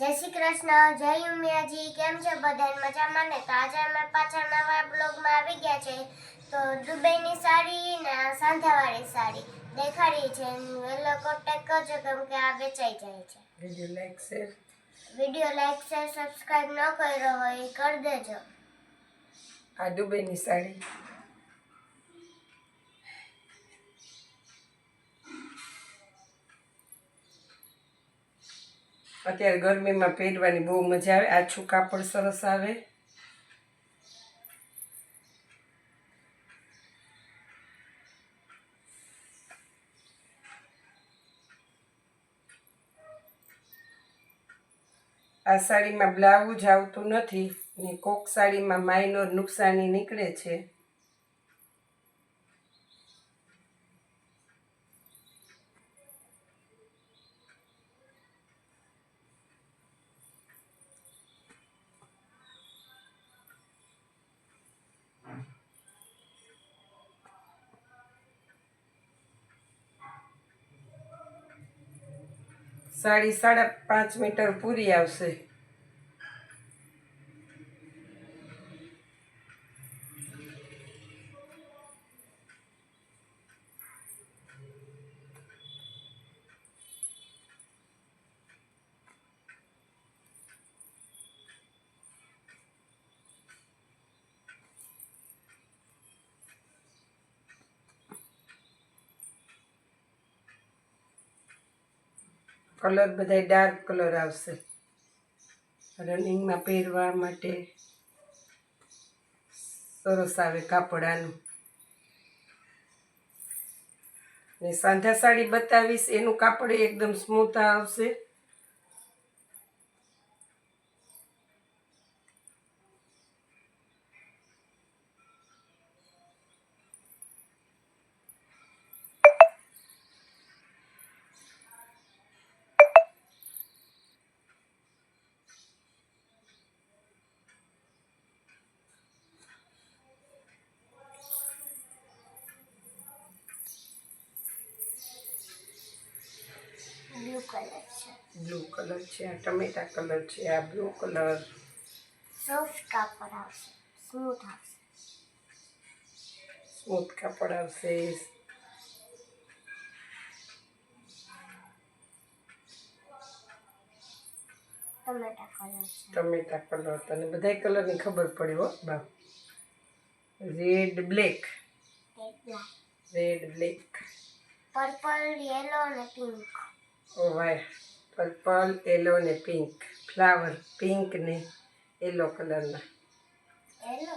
જય શ્રી કૃષ્ણ જય ઉમિયાજી કેમ છે બધા મજામાં ને? તો આજે અમે પાછા નવા બ્લોગમાં આવી ગયા છે. તો દુબઈની સાડી ને સાંધાવાળી સાડી દેખાડી છે. વેલો કોન્ટેક કરજો કેમ કે આ વેચાઈ જાય છે. Video like share. Video like share subscribe ન કર્યો હોય એ કરી દેજો. આ દુબઈની સાડી. અત્યારે ગરમીમાં પહેરવાની બહુ મજા આવે. આછું કાપડ સરસ આવે. આ સાડીમાં બ્લાઉઝ આવતું નથી ને કોક સાડીમાં માઇનોર નુકસાની નીકળે છે. સાડી સાડા પાંચ મીટર પૂરી આવશે. કલર બધાય ડાર્ક કલર આવશે. રનિંગમાં પહેરવા માટે સરસ આવે કાપડ આનું ને સાંધા સાડી બતાવીશ, એનું કાપડ એકદમ સ્મૂથ આવશે. બ્લુ કલર છે આ ટમેટા કલર છે આ બ્લુ કલર સોફ્ટ કાપડ આવશે સ્મૂથ આવશે સ્મૂથ કાપડ આવશે ટમેટા કલર છે ટમેટા કલર તને બધાય કલરની ખબર પડી હો બા રેડ બ્લેક એટલા રેડ બ્લેક પર્પલ યેલો અને પિંક ઓ વાય પર્પલ યલો ને પિંક ફ્લાવર પિંક ને યલો કલરના યેલો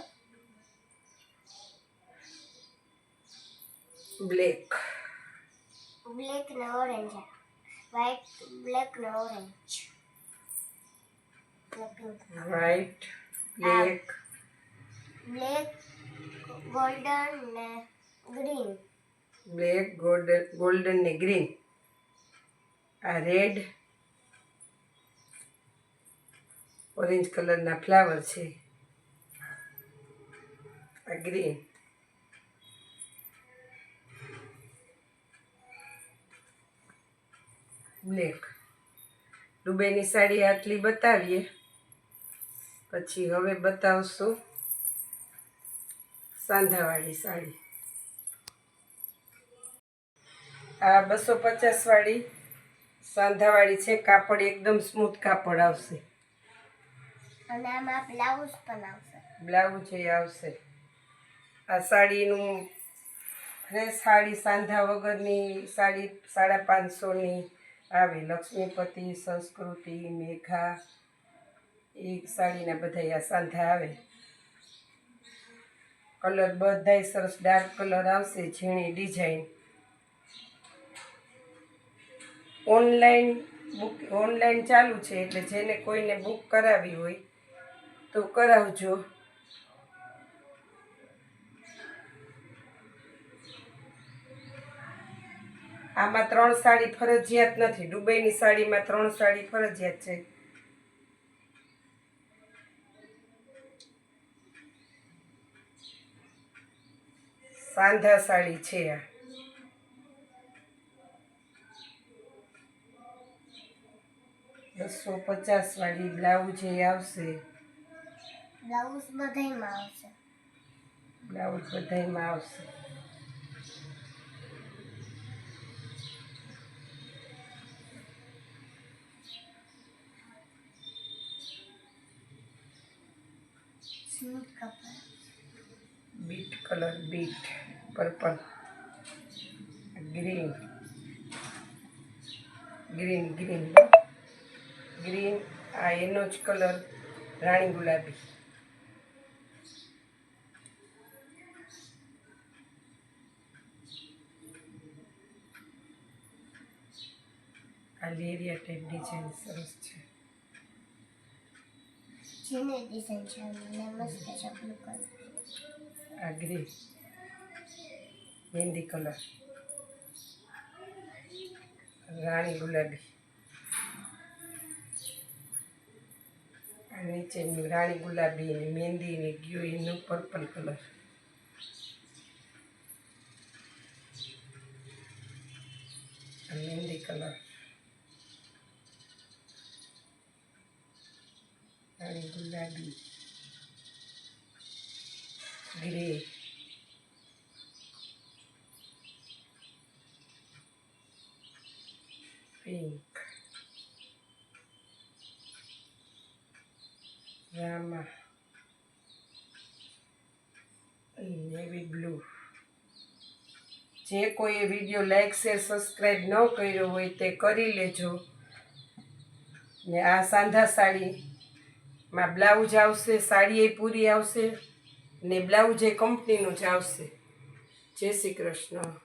બ્લેક બ્લેક ને ઓરેન્જ વ્હાઈટ બ્લેક ને ઓરેન્જ ને pink white black black golden ને ગ્રીન બ્લેક ગોલ્ડન ગોલ્ડન ને ગ્રીન આ રેડ ઓરેન્જ કલરના ફ્લાવર છે. આ ગ્રીન. બ્લેક. દુબઈની સાડી આટલી બતાવીએ. પછી હવે બતાવશું સાંધાવાળી સાડી. આ બસો પચાસવાળી સાંધાવાળી છે. કાપડ એકદમ સ્મૂથ કાપડ આવશે. અને આમાં બ્લાઉઝ પણ આવશે. બ્લાઉઝ એ આવશે. આ સાડીનું ફ્રેશ સાડી સાંધા વગરની સાડી સાડા પાંચસોની આવે. લક્ષ્મીપતિ, સંસ્કૃતિ, મેઘા, એ સાડીના બધા આ સાંધા આવે. કલર બધાય સરસ ડાર્ક કલર આવશે, ઝીણી ડિઝાઇન. ઓનલાઈન બુક ઓનલાઈન ચાલુ છે, એટલે જેને કોઈને બુક કરાવી હોય તો કરાવજો. આમાં ત્રણ સાડી ફરજિયાત નથી. દુબઈની સાડીમાં ત્રણ સાડી ફરજિયાત છે. સાંધા સાડી છે આ. બસો પચાસ વાળી બ્લાઉઝ એ આવશે. બ્લાઉઝ બધાયમાં આવશે બ્લાઉઝ બધાયમાં આવશે સ્મૂથ કપડા beet colour beet purple green green green green આ એનો જ કલર રાણી ગુલાબી. આ લેરિયા ટાઈપ ડિઝાઇન સરસ છે. જેને ડિઝાઇન છે મને મસ્ત છે બ્લુ કલર આ ગ્રીન મહેંદી કલર રાણી ગુલાબી. નીચે રાણી ગુલાબી ને મહેંદી ને ગયું નું પર્પલ કલર મહેંદી કલર રાણી ગુલાબી ગ્રે પિંક રામા નેવી બ્લુ જે કોઈએ વીડિયો લાઈક શેર સબસ્ક્રાઈબ ન કર્યો હોય તે કરી લેજો. ને આ સાંધા સાડીમાં બ્લાઉઝ આવશે, સાડી એ પૂરી આવશે ને બ્લાઉઝ એ કંપનીનું જ આવશે. જય શ્રી કૃષ્ણ.